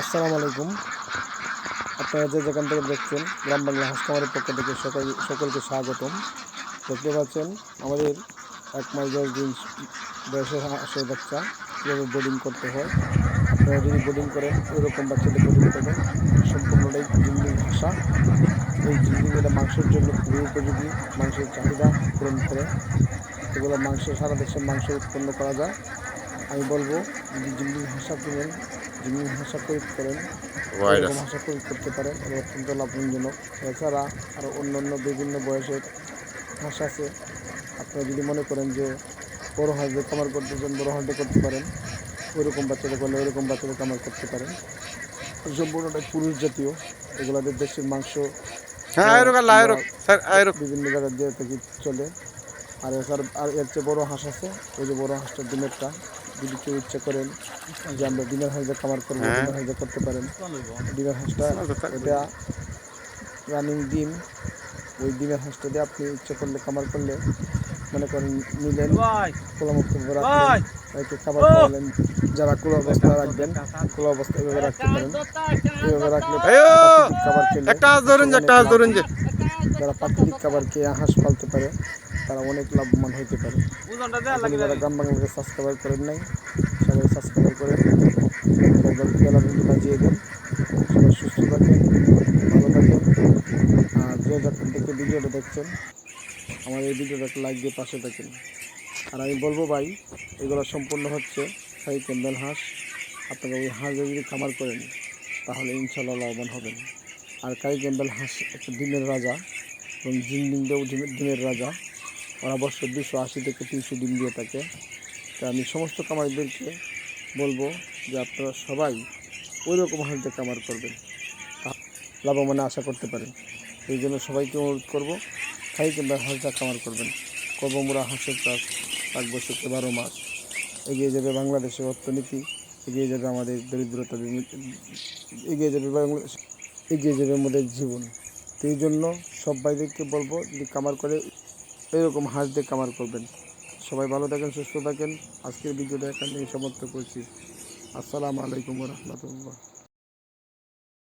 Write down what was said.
আসসালামু আলাইকুম। আপনারা যে যেখান থেকে দেখছেন, গ্রাম বাংলা হাসকামারের পক্ষ থেকে সকল সকলকে স্বাগতম। দেখতে পাচ্ছেন, আমাদের এক মাস দশ দিন বয়সের হাঁসের বাচ্চা, কীভাবে বোর্ডিং করতে হয়। আপনারা যদি বোর্ডিং করেন, এরকম বাচ্চাদের বোর্ডিং করবেন। সম্পূর্ণটাই জিন্দিং ভাষা। এই জিন্দিংটা মাংসের জন্য খুবই উপযোগী। মাংসের চাহিদা পূরণ করে। এগুলো মাংস সারা দেশে মাংস উৎপন্ন করা যায়। আমি বলব, যদি জিন্দিং ভাষা কিনেন জিন্দিং ভাষা প্রয়োগ করেন এরকম ভাষা প্রয়োগ করতে পারেন এটা অত্যন্ত লাভজনক। এছাড়া আরও অন্য অন্য বিভিন্ন বয়সের ভাষা আছে। আপনারা যদি মনে করেন যে বড় হাঁসদের কামার করতে চান বড়ো হাঁসদের করতে পারেন ওইরকম বাচ্চাদের করলে ওইরকম বাচ্চাদের কামার করতে পারেন। সম্পূর্ণটা পুরুষ জাতীয়। এগুলাদের দেশের মাংস হ্যাঁ বিভিন্ন জায়গায় দিয়ে চলে। আর এছাড়া আর এর চেয়ে বড়ো হাঁস আছে। ওই যে বড়ো হাঁসটার ডিমেরটা যদি কেউ ইচ্ছে করেন যে আমরা ডিমের হাঁসদের খামার করব হ্যাঁ। ডিমের হাঁসদের করতে পারেন। ডিমের হাঁসটা এটা রানিং ডিম। ওই ডিমের হাঁসটা দিয়ে আপনি ইচ্ছে করলে খামার করলে মনে করেন নিলেন খোলামুক্ত করে রাখলেন তাইকে খাবার খাওয়ালেন যারা খোলা অবস্থা রাখবেন খোলা অবস্থা এভাবে রাখতে পারেন। এভাবে রাখলে! খাবার খেলে একটা হাঁস ধরুন একটা হাঁস ধরুন যারা প্রাকৃতিক খাবার খেয়ে হাঁস পালতে পারে তারা অনেক লাভবান হতে পারে। যারা গ্রাম বাংলাকে সাবস্ক্রাইব করেন নাই সবাই সাবস্ক্রাইব করে বেলা বিন্দু বাজিয়ে দেন। সবাই সুস্থ থাকেন ভালো থাকেন। আর যে যখন থেকে ভিডিওটা দেখছেন আমার এই ভিডিওটাকে লাইক দিয়ে পাশে থাকেন। আর আমি বলব ভাই এগুলো সম্পূর্ণ হচ্ছে হাই ক্যাম্বেল হাঁস আপনারা ওই হাঁস যদি খামার করেন তাহলে ইনশাল্লাহ লাভবান হবেন। আর কাই ক্যাম্বেল হাঁস একটা ডিমের রাজা এবং জিনডিংটাও ডিমের ডিমের রাজা। বছর দুশো আশি থেকে তিনশো ডিম দিয়ে থাকে। তা আমি সমস্ত কামারিদেরকে বলব যে আপনারা সবাই ওই রকম হাঁস কামার করবেন লাভবানে আশা করতে পারেন। এই জন্য সবাইকে অনুরোধ করব, খাই কিংবা হাঁস দিয়ে কামার করবেন। করব কর্মমোড়া হাঁসের চাষ থাকবে সত্যি বারো মাস। এগিয়ে যাবে বাংলাদেশের অর্থনীতি, এগিয়ে যাবে আমাদের দরিদ্রতা এগিয়ে যাবে বাংলাদেশ, এগিয়ে যাবে আমাদের জীবন। তো এই জন্য সব ভাইদেরকে বলব যদি কামার করে এরকম হাঁস দিয়ে কামার করবেন। সবাই ভালো থাকেন, সুস্থ থাকেন। আজকের ভিডিওটা এখানে সমাপ্ত করছি। আসসালামু আলাইকুম রহমতুল্লাহ।